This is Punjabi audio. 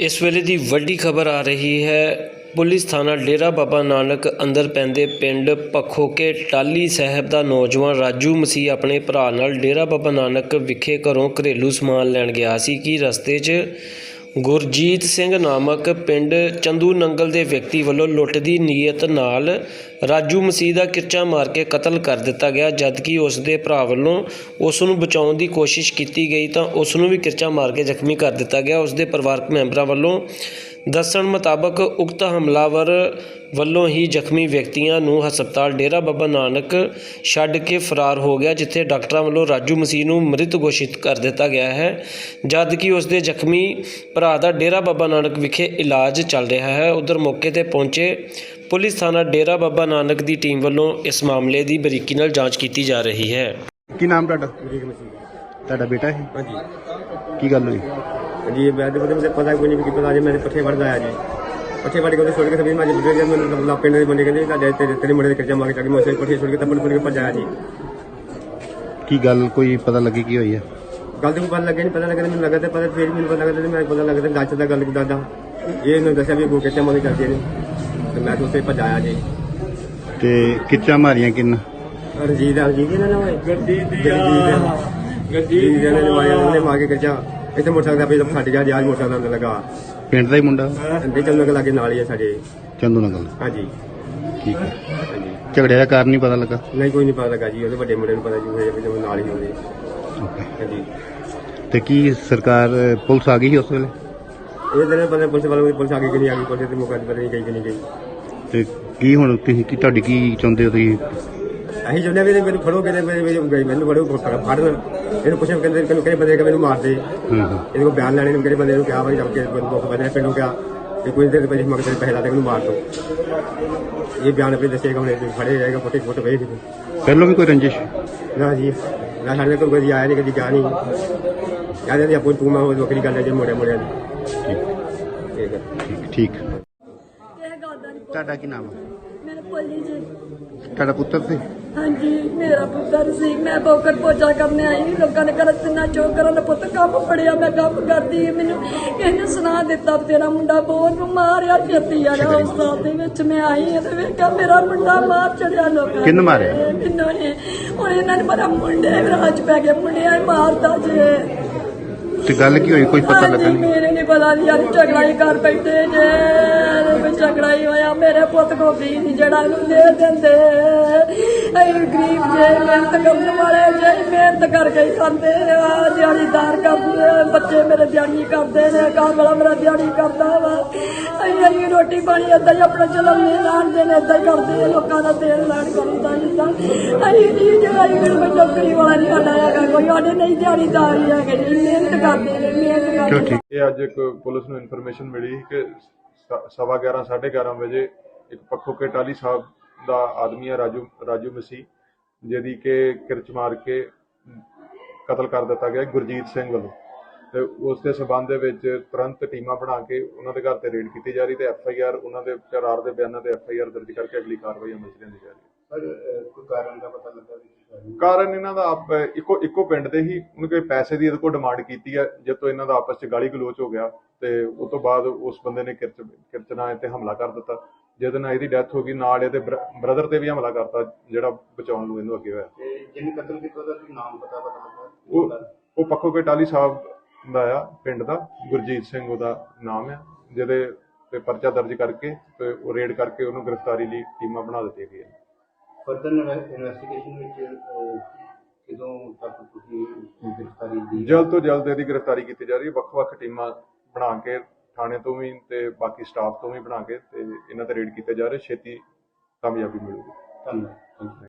ਇਸ ਵੇਲੇ ਦੀ ਵੱਡੀ ਖਬਰ ਆ ਰਹੀ ਹੈ। ਪੁਲਿਸ ਥਾਣਾ ਡੇਰਾ ਬਾਬਾ ਨਾਨਕ ਅੰਦਰ ਪੈਂਦੇ ਪਿੰਡ ਪਖੋਕੇ ਟਾਲੀ ਸਾਹਿਬ ਦਾ ਨੌਜਵਾਨ ਰਾਜੂ ਮਸੀਹ ਆਪਣੇ ਭਰਾ ਨਾਲ ਡੇਰਾ ਬਾਬਾ ਨਾਨਕ ਵਿਖੇ ਘਰੋਂ ਘਰੇਲੂ ਸਮਾਨ ਲੈਣ ਗਿਆ ਸੀ ਕਿ ਰਸਤੇ 'ਚ ਗੁਰਜੀਤ ਸਿੰਘ ਨਾਮਕ ਪਿੰਡ ਚੰਦੂ ਨੰਗਲ ਦੇ ਵਿਅਕਤੀ ਵੱਲੋਂ ਲੁੱਟ ਦੀ ਨੀਅਤ ਨਾਲ ਰਾਜੂ ਮਸੀਹ ਦਾ ਕਿਰਚਾ ਮਾਰ ਕੇ ਕਤਲ ਕਰ ਦਿੱਤਾ ਗਿਆ। ਜਦਕਿ ਉਸ ਦੇ ਭਰਾ ਵੱਲੋਂ ਉਸ ਨੂੰ ਬਚਾਉਣ ਦੀ ਕੋਸ਼ਿਸ਼ ਕੀਤੀ ਗਈ ਤਾਂ ਉਸ ਨੂੰ ਵੀ ਕਿਰਚਾ ਮਾਰ ਕੇ ਜ਼ਖਮੀ ਕਰ ਦਿੱਤਾ ਗਿਆ। ਉਸ ਦੇ ਪਰਿਵਾਰਕ ਮੈਂਬਰਾਂ ਵੱਲੋਂ ਦੱਸਣ ਮੁਤਾਬਕ ਉਕਤ ਹਮਲਾਵਰ ਵੱਲੋਂ ਹੀ ਜ਼ਖਮੀ ਵਿਅਕਤੀਆਂ ਨੂੰ ਹਸਪਤਾਲ ਡੇਰਾ ਬਾਬਾ ਨਾਨਕ ਛੱਡ ਕੇ ਫਰਾਰ ਹੋ ਗਿਆ ਜਿੱਥੇ ਡਾਕਟਰਾਂ ਵੱਲੋਂ ਰਾਜੂ ਮਸੀਹ ਨੂੰ ਮ੍ਰਿਤ ਘੋਸ਼ਿਤ ਕਰ ਦਿੱਤਾ ਗਿਆ ਹੈ। ਜਦ ਕਿ ਉਸ ਦੇ ਜ਼ਖਮੀ ਭਰਾ ਦਾ ਡੇਰਾ ਬਾਬਾ ਨਾਨਕ ਵਿਖੇ ਇਲਾਜ ਚੱਲ ਰਿਹਾ ਹੈ ਉਧਰ ਮੌਕੇ ਤੇ ਪਹੁੰਚੇ ਪੁਲਿਸ ਥਾਣਾ ਡੇਰਾ ਬਾਬਾ ਨਾਨਕ ਦੀ ਟੀਮ ਵੱਲੋਂ ਇਸ ਮਾਮਲੇ ਦੀ ਬਰੀਕੀ ਨਾਲ ਜਾਂਚ ਕੀਤੀ ਜਾ ਰਹੀ ਹੈ। ਕੀ ਨਾਮ ਤੁਹਾਡਾ? ਤੁਹਾਡਾ ਬੇਟਾ ਹੈ ਹਾਂਜੀ। ਕੀ ਗੱਲ ਹੋਈ? ਜੀ ਮੈਨੂੰ ਪਤਾ ਕੋਈ ਨਹੀਂ ਕਿ ਪਤਾ ਜੇ ਮੇਰੇ ਪੱਠੇ ਵੜਦਾ ਆ ਜੀ। ਪੱਠੇ ਵੜ ਕੇ ਉਹਦੇ ਛੋੜ ਕੇ ਸਭੀ ਮੈਂ ਜਿੱਦ ਗਿਆ ਮੈਨੂੰ ਲਾ ਪਿੰਡ ਦੇ ਬੰਦੇ ਕਹਿੰਦੇ ਤੁਹਾਡੇ ਤੇਰੇ ਤੇਰੇ ਮੁੰਡੇ ਦੇ ਕੱਚਾ ਮਾਰ ਕੇ ਚੱਕ ਮੈਂ ਉਸੇ ਪੱਠੇ ਛੋੜ ਕੇ ਤੱਪੜ ਫੁੱਲ ਕੇ ਭੱਜਿਆ ਜੀ। ਕੀ ਗੱਲ ਕੋਈ ਪਤਾ ਲੱਗੀ ਕੀ ਹੋਈ ਹੈ ਗੱਲ ਤੇ ਪਤਾ ਲੱਗਿਆ ਨਹੀਂ ਪਤਾ ਲੱਗਦਾ ਮੈਨੂੰ ਲੱਗਾ ਤੇ ਪਤਾ ਫਿਰ ਮੈਨੂੰ ਪਤਾ ਲੱਗਦਾ ਤੇ ਮੈਂ ਪਤਾ ਲੱਗਦਾ ਗੱਚ ਦਾ ਗੱਲ ਕਿਦਾਂ ਦਾ। ਇਹ ਇਹਨੂੰ ਦੱਸਿਆ ਵੀ ਉਹ ਕੱਚਾ ਕੇ ਕਰਦੇ ਨੇ ਤੇ ਮੈਂ ਤਾਂ ਉਸੇ ਭੱਜਾਇਆ ਜੀ। ਤੇ ਕਿੱਚਾ ਮਾਰੀਆਂ ਕਿੰਨ? ਰਣਜੀਤ ਰਣਜੀਤ ਇਹਨਾਂ ਨੇ ਓਏ ਗੱਡੀ ਦੀ ਗੱਡੀ ਦੀ ਨੇ ਮਾਰਿਆ ਉਹਨੇ ਮਾਰ ਕੇ ਕੱਚਾ ਇੱਥੇ ਮੋਟਰਸਾਈਕਲ ਦਾ ਵੀ ਫਟ ਗਿਆ ਜੀ ਅੱਜ ਮੋਟਰਸਾਈਕਲ ਦਾ ਲੱਗਾ। ਪਿੰਡ ਦਾ ਹੀ ਮੁੰਡਾ? ਅੰਦੇ ਚੱਲਣ ਲੱਗੇ ਨਾਲ ਹੀ ਆ ਸਾਡੇ। ਚੰਦੂ ਨਗਲ ਹਾਂਜੀ। ਠੀਕ ਹੈ। ਹਾਂਜੀ। ਝਗੜੇ ਦਾ ਕਾਰਨ ਨਹੀਂ ਪਤਾ ਲੱਗਾ? ਨਹੀਂ ਕੋਈ ਨਹੀਂ ਪਤਾ ਲੱਗਾ ਜੀ ਉਹਦੇ ਵੱਡੇ ਮੁੰਡੇ ਨੂੰ ਪਤਾ ਜੀ ਹੋਇਆ ਵੀ ਜਦੋਂ ਨਾਲ ਹੀ ਹੁੰਦੇ। Okay. ਹਾਂਜੀ। ਤੇ ਕੀ ਸਰਕਾਰ ਪੁਲਿਸ ਆ ਗਈ ਸੀ ਉਸ ਵੇਲੇ? ਇਹ ਦਿਨ ਪਤਾ ਪੁਲਿਸ ਵਾਲੇ ਪੁਲਿਸ ਆ ਗਈ ਕਿ ਨਹੀਂ ਆ ਗਈ ਪੁਲਿਸ ਤੇ ਮੌਕਾ ਤੇ ਪਤਾ ਨਹੀਂ ਗਈ ਕਿ ਨਹੀਂ ਗਈ। ਤੇ ਕੀ ਹੁਣ ਤੁਸੀਂ ਕੀ ਤੁਹਾਡੀ ਕੀ ਚਾਹੁੰਦੇ ਹੋ ਤੁਸੀਂ? ਅਸੀਂ ਚਾਹੁੰਦੇ ਵੀ ਮੈਨੂੰ ਫੜੋ ਕਿਤੇ ਮੇਰੇ ਮੇਰੇ ਗਈ ਮੈਨੂੰ ਫੜੋ ਫੜ- ਫੜਨ। ਇਹਨੂੰ ਪੁੱਛਣ ਕਹਿੰਦੇ ਕਿਹਨੂੰ ਕਿਹੜੇ ਬੰਦੇ ਕਿ ਮੈਨੂੰ ਮਾਰ ਦੇ ਹੂੰ ਹੂੰ। ਇਹਦੇ ਕੋਲ ਬਿਆਨ ਲੈਣੇ ਨੂੰ ਕਿਹੜੇ ਬੰਦੇ ਨੂੰ ਕਿਹਾ ਭਾਈ ਜਦ ਕੇ ਦੁੱਖ ਬੰਦੇ ਪਿੰਡੋਂ ਕਿਹਾ ਕਿ ਕੋਈ ਦੇਰ ਪਹਿਲੇ ਮਗਰ ਪਹਿਲਾ ਤੇ ਇਹਨੂੰ ਮਾਰ ਦੋ ਇਹ ਬਿਆਨ ਆਪੇ ਦੱਸੇਗਾ ਹੁਣ ਇਹ ਫੜੇ ਜਾਏਗਾ ਫੋਟੇ ਫੋਟੋ ਵੇਚ ਦੇ ਪਹਿਲਾਂ ਵੀ ਕੋਈ ਰੰਜਿਸ਼? ਨਾ ਜੀ ਨਾ ਸਾਡੇ ਕੋਲ ਕੋਈ ਆਇਆ ਨਹੀਂ ਕਦੀ ਗਿਆ ਨਹੀਂ ਕਹਿੰਦੇ ਨੇ ਆਪੋ ਤੂੰ ਮੈਂ ਉਹ ਵੱਖਰੀ ਗੱਲ ਹੈ ਜੇ ਮੋੜੇ ਮੋੜਿਆਂ ਦੀ ਠੀਕ। ਠੀਕ ਨਹੀਂ ਤੁਹਾਡਾ ਕੀ ਨਾਮ ਹੈ ਮੇਰੇ ਭੋਲੀ ਜੀ। ਤੁਹਾਡਾ ਪੁੱਤਰ ਸੀ? ਹਾਂਜੀ ਮੇਰਾ ਪੁੱਤਰ ਸੀ। ਮੈਂ ਬੋਕਰ ਪੋਚਾ ਕਰਨ ਆਈ ਲੋਕਾਂ ਨੇ ਕਰ ਤਿੰਨਾ ਚੋ ਕਰਨ ਪੁੱਤ ਕੰਮ ਫੜਿਆ ਮੈਂ ਕੰਮ ਕਰਦੀ ਮੈਨੂੰ ਇਹਨੇ ਸੁਣਾ ਦਿੱਤਾ ਤੇਰਾ ਮੁੰਡਾ ਬਹੁਤ ਨੂੰ ਮਾਰਿਆ ਛੇਤੀ ਆ ਗਿਆ। ਹਸਪਤਾਲ ਦੇ ਵਿੱਚ ਮੈਂ ਆਈ ਤੇ ਵੇਖਿਆ ਮੇਰਾ ਮੁੰਡਾ ਮਾਰ ਚੜਿਆ ਲੋਕਾਂ ਨੇ। ਕਿਹਨੇ ਮਾਰਿਆ? ਮੈਨੂੰ ਨੇ ਹੁਣ ਇਹਨਾਂ ਨੇ ਪਤਾ ਮੁੰਡੇ ਰਾਜ ਪੈ ਗਏ। ਮੁੰਡਿਆਂ ਮਾਰਦਾ ਜੇ। ਤੇ ਗੱਲ ਕੀ ਹੋਈ? ਕੋਈ ਪਤਾ ਲੱਗਾ ਨਹੀਂ ਮੇਰੇ ਨਹੀਂ ਪਤਾ ਨਹੀਂ ਯਾਰ ਝਗੜਾਈ ਕਰ ਬੈਠੇ ਜੇ। ਵੀ ਝਗੜਾ ਹੀ ਹੋਇਆ, ਮੇਰੇ ਪੁੱਤ ਕੋ ਵੀ ਨਹੀਂ ਜਿਹੜਾ ਇਹਨੂੰ ਦੇ ਦਿੰਦੇ। ਅਸੀਂ ਗਰੀਬ ਜੇ, ਮਿਹਨਤ ਕਰਨ ਵਾਲੇ ਜੇ, ਮਿਹਨਤ ਕਰਕੇ ਹੀ ਖਾਂਦੇ ਆ। ਦਿਹਾੜੀਦਾਰ ਕਰਦੇ ਬੱਚੇ ਮੇਰੇ ਦਿਹਾੜੀ ਕਰਦੇ ਨੇ ਘਰ ਵਾਲਾ ਮੇਰਾ ਦਿਹਾੜੀ ਕਰਦਾ ਵਾ। ਅਸੀਂ ਅਸੀਂ ਰੋਟੀ ਪਾਣੀ ਏਦਾਂ ਹੀ ਆਪਣਾ ਚਲਾਉਂਦੇ ਲਾਣਦੇ ਨੇ, ਏਦਾਂ ਹੀ ਕਰਦੇ ਲੋਕਾਂ ਦਾ ਤੇਲ ਲੈਣ ਕਰਦਾ ਜਿੱਦਾਂ ਅਸੀਂ ਨਹੀਂ ਜਿਹੜਾ ਕੋਈ ਨੌਕਰੀ ਵਾਲਾ ਨਹੀਂ ਸਾਡਾ ਹੈਗਾ, ਕੋਈ ਸਾਡੇ ਨਹੀਂ ਦਿਹਾੜੀਦਾਰ ਹੀ ਹੈਗੇ ਜੀ ਮਿਹਨਤ ਕਰਦੇ ਨੇ, ਮਿਹਨਤ ਚਲੋ ਕਰਦੇ ਠੀਕ? ਇਹ ਅੱਜ ਇੱਕ ਪੁਲਿਸ ਨੂੰ ਇਨਫੋਰਮੇਸ਼ਨ ਮਿਲੀ ਕਿ ਸ- ਸਵਾ 11 11:30 ਵਜੇ ਇੱਕ ਪੱਖੋ ਕੇ ਟਾਲੀ ਸਾਹਿਬ ਦਾ ਆਦਮੀ ਹੈ ਰਾਜੂ ਰਾਜੂ ਮਸੀ ਜਿਹਦੀ ਕਿ ਕਿਰਚ ਮਾਰ ਕੇ ਕਤਲ ਕਰ ਦਿੱਤਾ ਗਿਆ ਗੁਰਜੀਤ ਸਿੰਘ ਵੱਲੋਂ। ਤੇ ਉਸ ਦੇ ਸਬੰਧ ਦੇ ਵਿੱਚ ਤੁਰੰਤ ਟੀਮਾਂ ਬਣਾ ਕੇ ਉਹਨਾਂ ਦੇ ਘਰ ਤੇ ਰੇਡ ਕੀਤੀ ਜਾ ਰਹੀ ਤੇ ਐਫ ਆਈ ਆਰ ਉਹਨਾਂ ਦੇ ਕਰਾਰ ਦੇ ਬਿਆਨਾਂ ਤੇ ਐਫ ਆਈ ਆਰ ਦਰਜ ਕਰਕੇ ਅਗਲੀ ਕਾਰਵਾਈ ਅਮਲ ਚ ਲਿਆਂਦੀ ਜਾ ਰਹੀ ਹੈ। ਕੋਈ ਕਾਰਨ ਦਾ ਪਤਾ ਲੱਗਾ ਵੀ ਕਾਰਨ ਇਹਨਾਂ ਦਾ ਆਪ ਇੱਕੋ ਇੱਕੋ ਪਿੰਡ ਦੇ ਹੀ ਉਹਨੇ ਕੋਈ ਪੈਸੇ ਦੀ ਇਹਦੇ ਕੋਲ ਡਿਮਾਂਡ ਕੀਤੀ ਹੈ ਜਦ ਤੋਂ ਇਹਨਾਂ ਦਾ ਆਪਸ ਚ ਗਾਲੀ ਗਲੋਚ ਹੋ ਗਿਆ ਤੇ ਉਸ ਤੋਂ ਬਾਅਦ ਉਸ ਬੰਦੇ ਨੇ ਕਿਰਚ ਕਿਰਚਨਾ ਤੇ ਹਮਲਾ ਕਰ ਦਿੱਤਾ। ਜਿਹਦੇ ਨਾਲ ਇਹਦੀ ਡੈਥ ਹੋ ਗਈ ਨਾਲ ਇਹਦੇ ਬ੍ਰਦਰ ਤੇ ਵੀ ਹਮਲਾ ਕਰਤਾ ਜਿਹੜਾ ਬਚਾਉਣ ਨੂੰ ਇਹਨੂੰ ਅੱਗੇ ਹੋਇਆ। ਜਿਹਨੇ ਕਤਲ ਕੀਤਾ ਉਹਦਾ ਕੋਈ ਨਾਮ ਪਤਾ ਪਤਾ ਲੱਗਾ? ਉਹ ਉਹ ਪੱਖੋ ਕੇ ਟਾਲੀ ਸਾਹਿਬ ਦਾ ਆ ਪਿੰਡ ਦਾ ਗੁਰਜੀਤ ਸਿੰਘ ਉਹਦਾ ਨਾਮ ਆ ਜਿਹਦੇ ਤੇ ਪਰਚਾ ਦਰਜ ਕਰਕੇ ਤੇ ਉਹ ਰੇਡ ਕਰਕੇ ਉਹਨੂੰ ਗ੍ਰਿਫਤਾਰੀ ਲਈ ਟੀਮਾਂ ਬਣਾ ਦਿੱਤੀਆਂ ਗਈਆਂ। ਫਰਦਰ ਇਨਵੈਸਟੀਗੇਸ਼ਨ ਵਿੱਚ ਅਹ, ਕਦੋਂ ਤੱਕ ਤੁਸੀਂ ਗ੍ਰਿਫਤਾਰੀ ਦੀ ਜਲਦ ਤੋਂ ਜਲਦ ਇਹਦੀ ਗ੍ਰਿਫਤਾਰੀ ਕੀਤੀ ਜਾ ਰਹੀ ਹੈ। ਵੱਖ-ਵੱਖ ਟੀਮਾਂ ਬਣਾ ਕੇ ਥਾਣੇ ਤੋਂ ਵੀ ਤੇ ਬਾਕੀ ਸਟਾਫ ਤੋਂ ਵੀ ਬਣਾ ਕੇ ਤੇ ਇਹਨਾਂ ਤੇ ਰੇਡ ਕੀਤੇ ਜਾ ਰਹੇ। ਛੇਤੀ ਕਾਮਯਾਬੀ ਮਿਲੂਗੀ। ਧੰਨਵਾਦ।